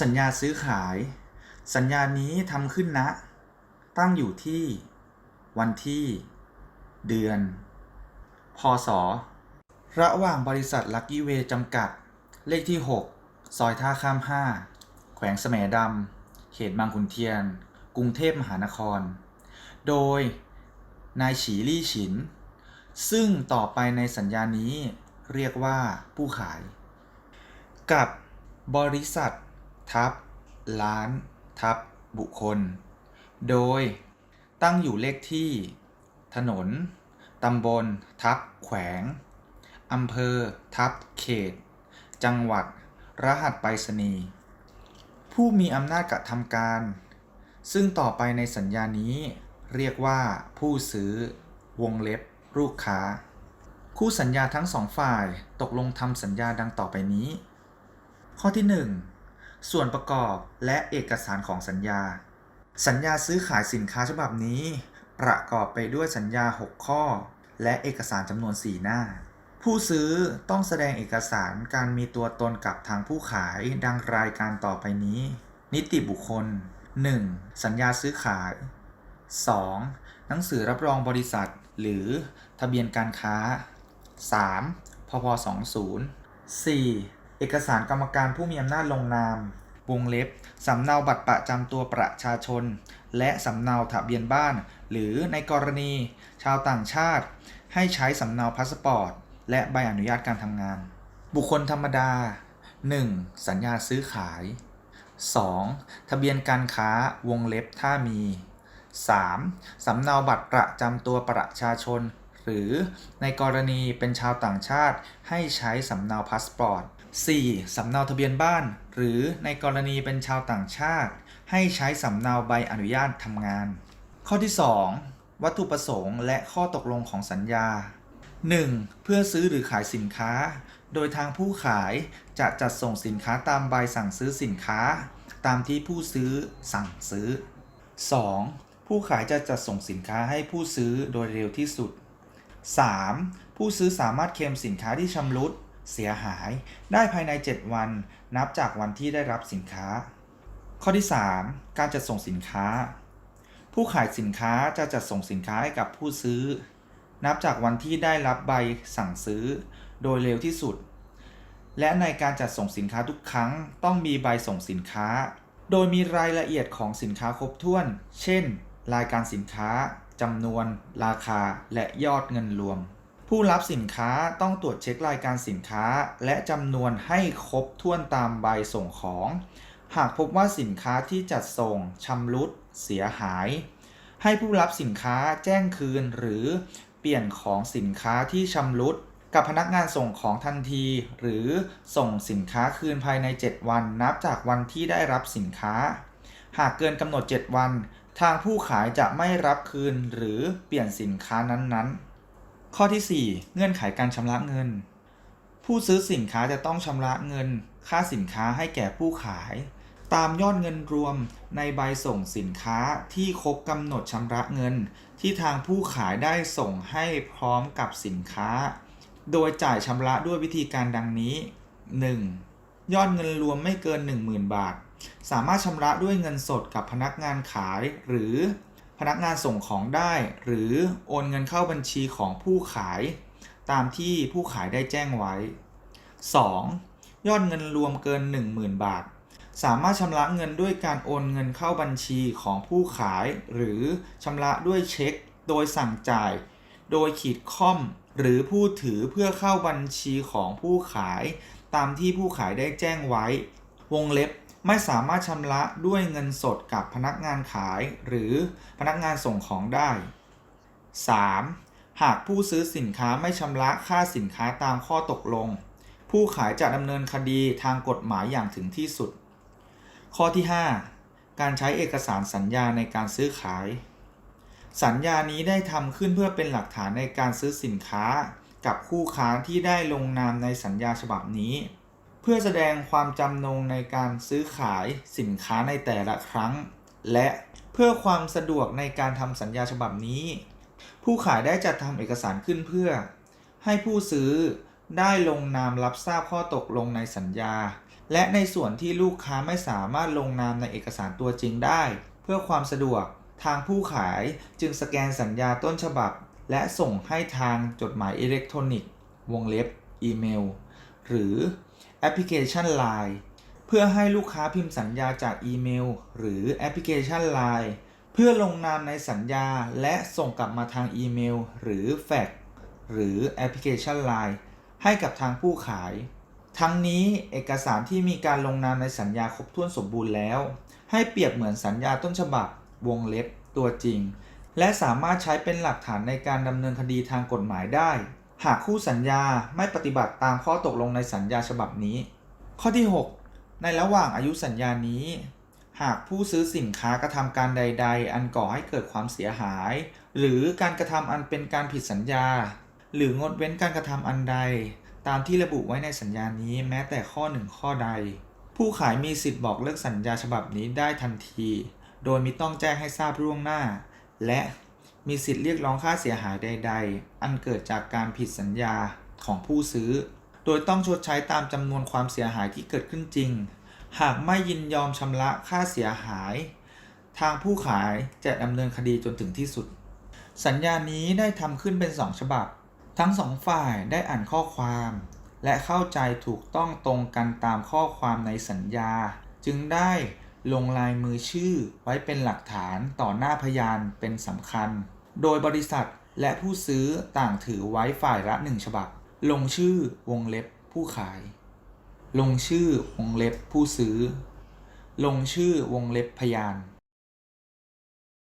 สัญญาซื้อขาย สัญญานี้ทำขึ้นณตั้งอยู่ที่ วันที่ เดือน พศ ระหว่างบริษัทลักกี้เวย์จำกัด เลขที่ 6 ซอยท่าข้าม 5 แขวงแสมดำ เขตบางขุนเทียน กรุงเทพมหานคร โดย นายฉีลี่ฉิน ซึ่งต่อไปในสัญญานี้เรียกว่าผู้ขาย กับบริษัท ทับร้าน ทับ บุคคล โดยตั้งอยู่เลขที่ ถนน ตำบล ทับ แขวง อำเภอ ทับ เขต จังหวัด รหัสไปรษณีย์ ผู้มีอำนาจกระทำการ ซึ่งต่อไปในสัญญานี้ เรียกว่าผู้ซื้อ วงเล็บ ลูกค้า คู่สัญญาทั้งสองฝ่ายตกลงทำสัญญาดังต่อไปนี้ ข้อที่ 1 ส่วนประกอบและเอกสารของสัญญา สัญญาซื้อขายสินค้าฉบับนี้ ประกอบไปด้วยสัญญา 6 ข้อ และเอกสารจำนวน 4 หน้า ผู้ซื้อต้องแสดงเอกสารการมีตัวตนกับทางผู้ขายดังรายการต่อไปนี้ นิติบุคคล 1. สัญญาซื้อขาย 2. หนังสือรับรองบริษัท หรือทะเบียนการค้า 3. พพ20 4. เอกสารกรรมการผู้มีอำนาจลงนาม วงเล็บ สำเนาบัตรประจำตัวประชาชน และสำเนาทะเบียนบ้าน หรือในกรณี ชาวต่างชาติ ให้ใช้สำเนาพาสปอร์ต และใบอนุญาตการทำงาน บุคคลธรรมดา 1. สัญญาซื้อขาย 2. ทะเบียนการค้าวงเล็บถ้ามี 3. สำเนาบัตรประจำตัวประชาชน หรือในกรณีเป็นชาวต่างชาติให้ใช้สำเนาพาสปอร์ต 4. สำเนาทะเบียนบ้าน หรือในกรณีเป็นชาวต่างชาติ ให้ใช้สำเนาใบอนุญาตทำงาน ข้อที่ 2 วัตถุประสงค์และข้อตกลงของสัญญา 1. เพื่อซื้อหรือขายสินค้า โดยทางผู้ขายจะจัดส่งสินค้าตามใบสั่งซื้อสินค้า ตามที่ผู้ซื้อสั่งซื้อ 2. ผู้ขายจะจัดส่งสินค้าให้ผู้ซื้อโดยเร็วที่สุด 3. ผู้ซื้อสามารถเคลมสินค้าที่ชำรุด เสียหาย ได้ภายใน 7 วัน นับจากวันที่ได้รับสินค้า ข้อที่ 3 การจัดส่งสินค้า ผู้ขายสินค้าจะจัดส่งสินค้าให้กับผู้ซื้อ นับจากวันที่ได้รับใบสั่งซื้อ โดยเร็วที่สุด และในการจัดส่งสินค้าทุกครั้งต้องมีใบส่งสินค้า โดยมีรายละเอียดของสินค้าครบถ้วน เช่น รายการสินค้าจำนวน ราคา และยอดเงินรวม ผู้รับสินค้าต้องตรวจเช็ครายการสินค้า และจำนวนให้ครบถ้วนตามใบส่งของ หากพบว่าสินค้าที่จัดส่งชำรุด เสียหาย ให้ผู้รับสินค้าแจ้งคืนหรือเปลี่ยนของสินค้าที่ชำรุด กับพนักงานส่งของทันที หรือส่งสินค้าคืนภายใน 7 วันนับจากวันที่ได้รับสินค้า หากเกินกำหนด 7 วัน ทางผู้ขายจะไม่รับคืนหรือเปลี่ยนสินค้านั้นๆ ข้อที่ 4 เงื่อนไขการชำระเงิน ผู้ซื้อสินค้าจะต้องชำระเงิน ค่าสินค้าให้แก่ผู้ขาย ตามยอดเงินรวมในใบส่งสินค้าที่ครบกำหนดชำระเงิน ที่ทางผู้ขายได้ส่งให้พร้อมกับสินค้า โดยจ่ายชำระด้วยวิธีการดังนี้ 1. ยอดเงินรวมไม่เกิน 10,000 บาท สามารถชำระด้วยเงินสดกับพนักงานขายหรือ พนักงานส่งของได้ หรือโอนเงินเข้าบัญชีของผู้ขาย ตามที่ผู้ขายได้แจ้งไว้ 2. ยอดเงินรวมเกิน 10,000 บาท สามารถชำระเงินด้วยการโอนเงินเข้าบัญชีของผู้ขาย หรือชำระด้วยเช็ค โดยสั่งจ่าย โดยขีดค่อม หรือผู้ถือเพื่อเข้าบัญชีของผู้ขาย ตามที่ผู้ขายได้แจ้งไว้ วงเล็บ ไม่สามารถชำระด้วยเงินสดกับพนักงานขาย หรือพนักงานส่งของได้ 3. หากผู้ซื้อสินค้าไม่ชำระค่าสินค้าตามข้อตกลง ผู้ขายจะดำเนินคดีทางกฎหมายอย่างถึงที่สุด ข้อที่ 5 การใช้เอกสารสัญญาในการซื้อขาย สัญญานี้ได้ทำขึ้นเพื่อเป็นหลักฐานในการซื้อสินค้า กับคู่ค้าที่ได้ลงนามในสัญญาฉบับนี้ พื่อแสดงความจำนงในการซื้อขายสินค้าในแต่ละครั้ง และเพื่อความสะดวกในการทำสัญญาฉบับนี้ ผู้ขายได้จัดทำเอกสารขึ้นเพื่อ ให้ผู้ซื้อได้ลงนามรับทราบข้อตกลงในสัญญา และในส่วนที่ลูกค้าไม่สามารถลงนามในเอกสารตัวจริงได้ เพื่อความสะดวกทางผู้ขายจึงสแกนสัญญาต้นฉบับ และส่งให้ทางจดหมายอิเล็กทรอนิกส์ วงเล็บ อีเมล หรือ แอปพลิเคชัน Line เพื่อให้ลูกค้าพิมพ์สัญญาจากอีเมล หรือแอปพลิเคชัน Line เพื่อลงนามในสัญญาและส่งกลับมาทางอีเมล หรือแฟกหรือแอปพลิเคชัน Line ให้กับทางผู้ขาย ทั้งนี้เอกสารที่มีการลงนามในสัญญาครบถ้วนสมบูรณ์แล้ว ให้เปรียบเหมือนสัญญาต้นฉบับ วงเล็บ ตัวจริง และสามารถใช้เป็นหลักฐานในการดำเนินคดีทางกฎหมายได้ หากคู่สัญญาไม่ปฏิบัติตามข้อตกลงในสัญญาฉบับนี้ ข้อที่ 6 ในระหว่างอายุสัญญานี้ หากผู้ซื้อสินค้ากระทำการใด ๆ อันก่อให้เกิดความเสียหาย หรือการกระทำอันเป็นการผิดสัญญา หรืองดเว้นการกระทำอันใด ตามที่ระบุไว้ในสัญญานี้แม้แต่ข้อหนึ่งข้อใด ผู้ขายมีสิทธิ์บอกเลิกสัญญาฉบับนี้ได้ทันที โดยมิต้องแจ้งให้ทราบล่วงหน้า และ มีสิทธิ์เรียกร้องค่าเสียหายใด ๆ อันเกิดจากการผิดสัญญาของผู้ซื้อ โดยต้องชดใช้ตามจำนวนความเสียหายที่เกิดขึ้นจริง หากไม่ยินยอมชำระค่าเสียหาย ทางผู้ขายจะดำเนินคดีจนถึงที่สุด สัญญานี้ได้ทำขึ้นเป็นสองฉบับ ทั้งสองฝ่ายได้อ่านข้อความ และเข้าใจถูกต้องตรงกันตามข้อความในสัญญา จึงได้ ลงลายมือชื่อไว้เป็นหลักฐานต่อหน้าพยานเป็นสำคัญ โดยบริษัทและผู้ซื้อต่างถือไว้ฝ่ายละหนึ่งฉบับ ลงชื่อวงเล็บผู้ขาย ลงชื่อวงเล็บผู้ซื้อ ลงชื่อวงเล็บพยาน